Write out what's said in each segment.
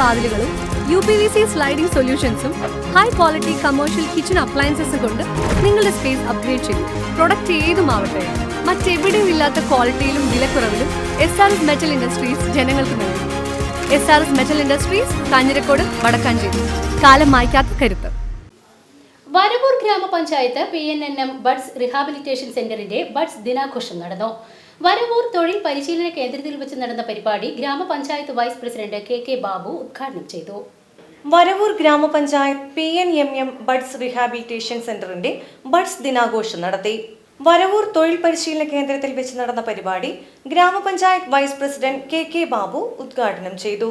വാതിലുകളും U P V C sliding സൊല്യൂഷൻസും high quality commercial kitchen അപ്ലയൻസസും കൊണ്ട് നിങ്ങളുടെ സ്പേസ് അപ്ഗ്രേഡ് ചെയ്യും പ്രൊഡക്റ്റ് ഏതുമാവട്ടെ മറ്റെവിടെയും ഇല്ലാത്ത ക്വാളിറ്റിയിലും വിലക്കുറവിലും S R S metal industries ജനങ്ങൾക്ക് നൽകും. S R S metal industries Kanjirakkode Vadakkanchery. കാലം മായ്ക്കാത്ത കരുത്ത്. വരവൂർ ഗ്രാമപഞ്ചായത്ത് P N N M buds rehabilitation സെന്ററിന്റെ ബഡ്സ് ദിനാഘോഷം നടന്നു. വരവൂർ തൊഴിൽ പരിശീലന കേന്ദ്രത്തിൽ വെച്ച് നടന്ന പരിപാടി ഗ്രാമപഞ്ചായത്ത് vice president K K Babu ഉദ്ഘാടനം ചെയ്തു. വരവൂർ ഗ്രാമപഞ്ചായത്ത് P N M M buds rehabilitation സെന്ററിന്റെ ബഡ്സ് ദിനാഘോഷം നടത്തി. വരവൂർ തൊഴിൽ പരിശീലന കേന്ദ്രത്തിൽ വെച്ച് നടന്ന പരിപാടി ഗ്രാമപഞ്ചായത്ത് vice president K K Babu ഉദ്ഘാടനം ചെയ്തു.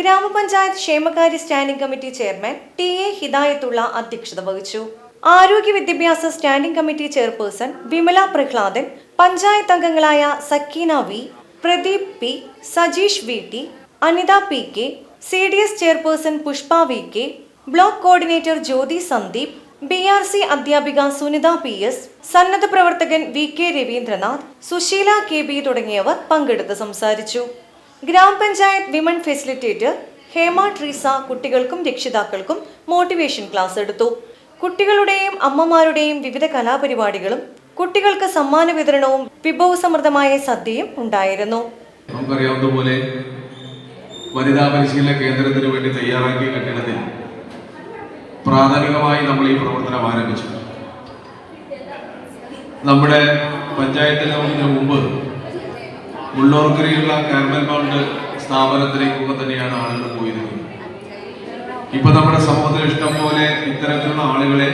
ഗ്രാമപഞ്ചായത്ത് ക്ഷേമകാര്യ standing committee chairman T A Hidayathulla അധ്യക്ഷത വഹിച്ചു. ആരോഗ്യ വിദ്യാഭ്യാസ standing committee chairperson Vimala Prahladan panchayat അംഗങ്ങളായ Sakkeena V Pradeep P Sajeesh V T Anitha P K C D S chairperson Pushpa V K block coordinator Jyothi Sandeep B R C അധ്യാപിക Sunitha P S സന്നദ്ധ പ്രവർത്തകൻ V K Ravindranath Susheela K B തുടങ്ങിയവർ പങ്കെടുത്ത് സംസാരിച്ചു. ഗ്രാമപഞ്ചായത്ത് women facilitator Hema Treesa കുട്ടികൾക്കും രക്ഷിതാക്കൾക്കും motivation class എടുത്തു. കുട്ടികളുടെയും അമ്മമാരുടെയും വിവിധ കലാപരിപാടികളും കുട്ടികൾക്ക് സമ്മാന വിതരണവും വിഭവസമൃദ്ധമായ സദ്യയും ഉണ്ടായിരുന്നു. നമുക്കറിയാവുന്ന പോലെ വനിതാ പരിശീലന കേന്ദ്രത്തിന് വേണ്ടി തയ്യാറാക്കിയ കെട്ടിടത്തിൽ പ്രാഥമികമായി നമ്മൾ ഈ പ്രവർത്തനം ആരംഭിച്ചു. നമ്മുടെ പഞ്ചായത്തിന് മുമ്പ് മുള്ളൂർക്കരയിലുള്ള കാർമൽ മൗണ്ട് സ്ഥാപനത്തിലേക്കൊക്കെ തന്നെയാണ് ആളുകൾ പോയിരുന്നത് ഇപ്പൊ നമ്മുടെ സമൂഹത്തിൽ ഇഷ്ടം പോലെ ഇത്തരത്തിലുള്ള ആളുകളെ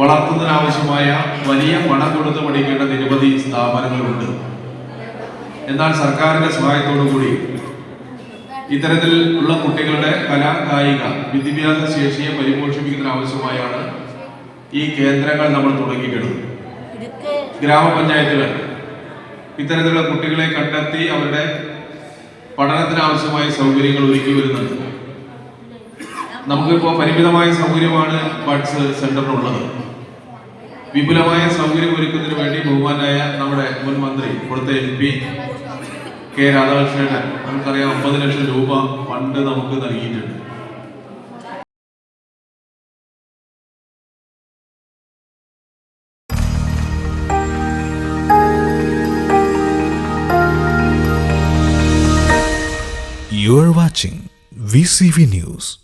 വളർത്തുന്നതിനാവശ്യമായ വലിയ പണം കൊടുത്ത് പഠിക്കേണ്ട നിരവധി സ്ഥാപനങ്ങളുണ്ട്. എന്നാൽ സർക്കാരിന്റെ സഹായത്തോടു കൂടി ഇത്തരത്തിൽ ഉള്ള കുട്ടികളുടെ കലാ കായിക വിദ്യാഭ്യാസ ശേഷിയെ പരിപോഷിപ്പിക്കുന്നതിനാവശ്യമായാണ് ഈ കേന്ദ്രങ്ങൾ നമ്മൾ തുടങ്ങിയിട്ടുള്ളത്. ഗ്രാമപഞ്ചായത്തുകൾ. ഇത്തരത്തിലുള്ള കുട്ടികളെ കണ്ടെത്തി അവരുടെ പഠനത്തിനാവശ്യമായ സൗകര്യങ്ങൾ ഒരുക്കി വരുന്നുണ്ട്. നമുക്കിപ്പോൾ പരിമിതമായ സൗകര്യമാണ് ബഡ്സ് സെന്ററിനുള്ളത് വിപുലമായ സൗകര്യം ഒരുക്കുന്നതിന് വേണ്ടി ബഹുമാനായ നമ്മുടെ മുൻ മന്ത്രി ഇവിടുത്തെ എം പി കെ രാധാകൃഷ്ണൻ നമുക്കറിയാം അമ്പത് ലക്ഷം രൂപ ഫണ്ട് നമുക്ക് നൽകിയിട്ടുണ്ട് You are watching VCV News.